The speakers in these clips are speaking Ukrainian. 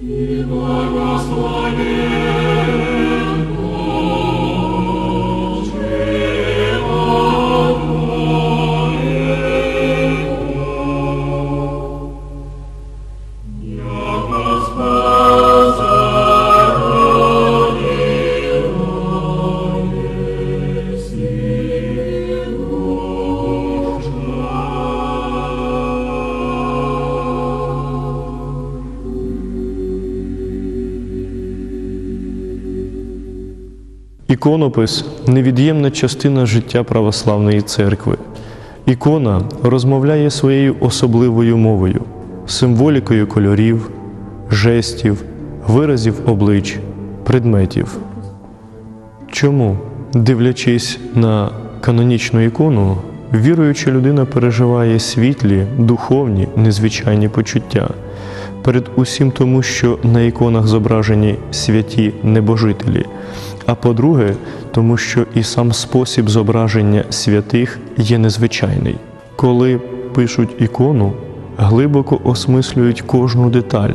И благослови. Іконопис невід'ємна частина життя православної церкви. Ікона розмовляє своєю особливою мовою, символікою кольорів, жестів, виразів облич, предметів. Чому, дивлячись на канонічну ікону, віруюча людина переживає світлі, духовні, незвичайні почуття? Перед усім тому, що на іконах зображені святі небожителі, а по-друге, тому що і сам спосіб зображення святих є незвичайний. Коли пишуть ікону, глибоко осмислюють кожну деталь.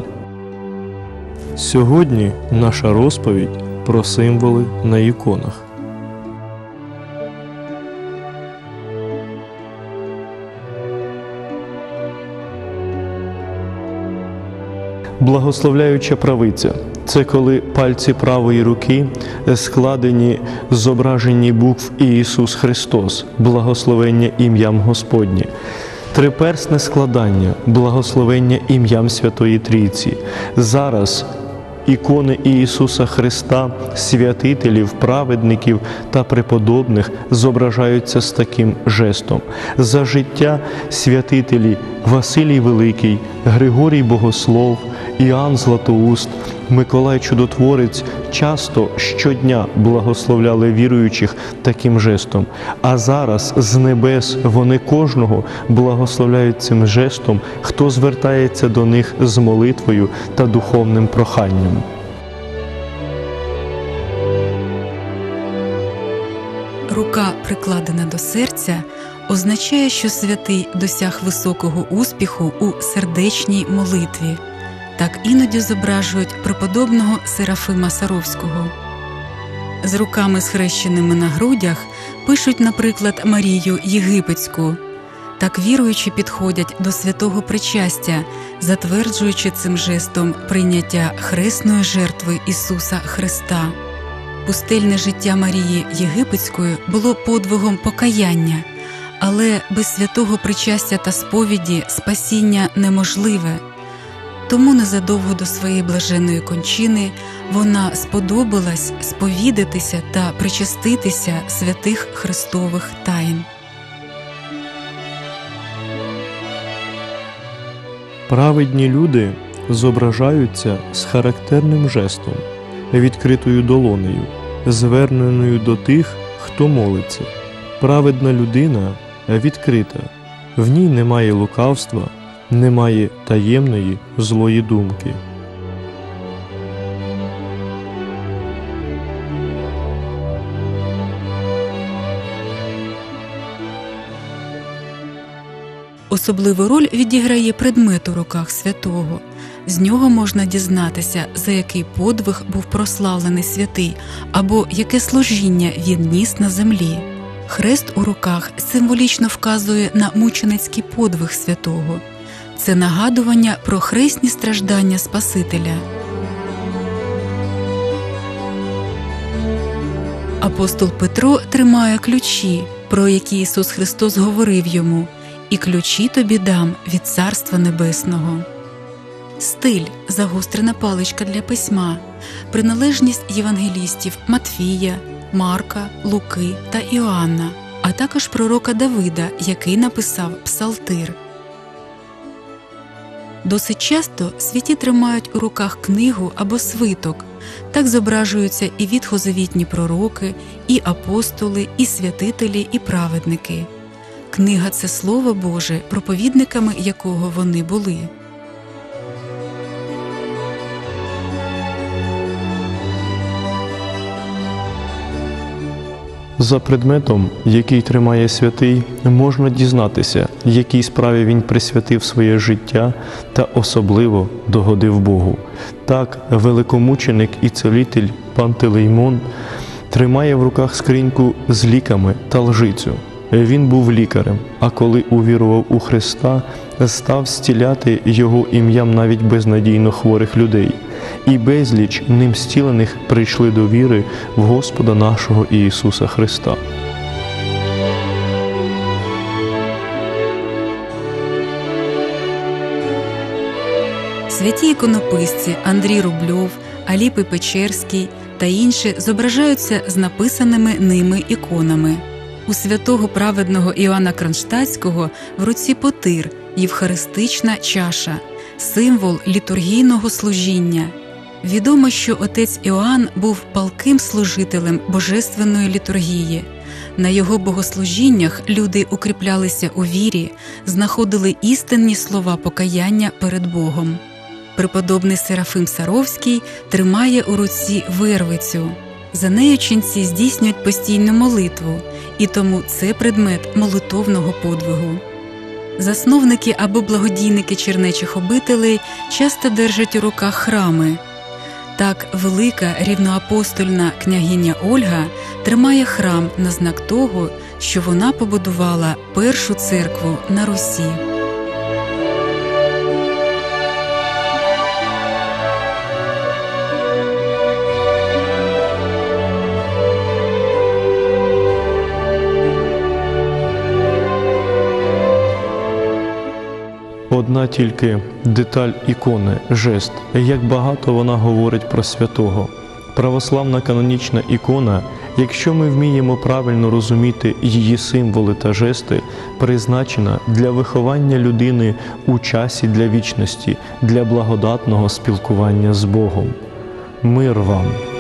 Сьогодні наша розповідь про символи на іконах. Благословляюча правиця це коли пальці правої руки складені зображені букв Ісус Христос, благословення ім'ям Господні. Триперсне складання, благословення ім'ям Святої Трійці. Зараз ікони Ісуса Христа, святителів, праведників та преподобних зображаються з таким жестом. За життя святителі Василій Великий, Григорій Богослов, Іоанн Златоуст, Миколай Чудотворець часто щодня благословляли віруючих таким жестом. А зараз з небес вони кожного благословляють цим жестом, хто звертається до них з молитвою та духовним проханням. Рука, прикладена до серця, означає, що святий досяг високого успіху у сердечній молитві. Так іноді зображують преподобного Серафима Саровського. З руками схрещеними на грудях пишуть, наприклад, Марію Єгипетську. Так віруючі підходять до святого причастя, затверджуючи цим жестом прийняття хресної жертви Ісуса Христа. Пустельне життя Марії Єгипетської було подвигом покаяння, але без святого причастя та сповіді спасіння неможливе. Тому незадовго до своєї блаженної кончини вона сподобалась сповідатися та причаститися святих Христових тайн. Праведні люди зображаються з характерним жестом, відкритою долонею, зверненою до тих, хто молиться. Праведна людина відкрита, в ній немає лукавства, немає таємної злої думки. Особливу роль відіграє предмет у руках святого. З нього можна дізнатися, за який подвиг був прославлений святий, або яке служіння він ніс на землі. Хрест у руках символічно вказує на мученицький подвиг святого. Це нагадування про хресні страждання Спасителя. Апостол Петро тримає ключі, про які Ісус Христос говорив йому, і ключі тобі дам від Царства Небесного. Стиль загострена паличка для письма, приналежність євангелістів Матфія, Марка, Луки та Іоанна, а також пророка Давида, який написав Псалтир. Досить часто святі тримають у руках книгу або свиток. Так зображуються і відхозовітні пророки, і апостоли, і святителі, і праведники. Книга це Слово Боже, проповідниками якого вони були. За предметом, який тримає святий, можна дізнатися, якій справі він присвятив своє життя та особливо догодив Богу. Так, великомученик і целитель Пантелеймон тримає в руках скриньку з ліками та лжицю. Він був лікарем, а коли увірував у Христа, став стіляти його ім'ям навіть безнадійно хворих людей, і безліч ним стілених прийшли до віри в Господа нашого Ісуса Христа. Святі іконописці Андрій Рубльов, Аліпи Печерський та інші зображаються з написаними ними іконами. У святого праведного Іоанна Кронштадтського в руці потир, євхаристична чаша, символ літургійного служіння. Відомо, що отець Іоанн був палким служителем божественної літургії. На його богослужіннях люди укріплялися у вірі, знаходили істинні слова покаяння перед Богом. Преподобний Серафим Саровський тримає у руці вирвицю. За нею ченці здійснюють постійну молитву, і тому це предмет молитовного подвигу. Засновники або благодійники чернечих обителей часто держать у руках храми. Так, велика рівноапостольна княгиня Ольга тримає храм на знак того, що вона побудувала першу церкву на Русі. Одна тільки деталь ікони, жест, як багато вона говорить про святого. Православна канонічна ікона, якщо ми вміємо правильно розуміти її символи та жести, призначена для виховання людини у часі для вічності, для благодатного спілкування з Богом. Мир вам!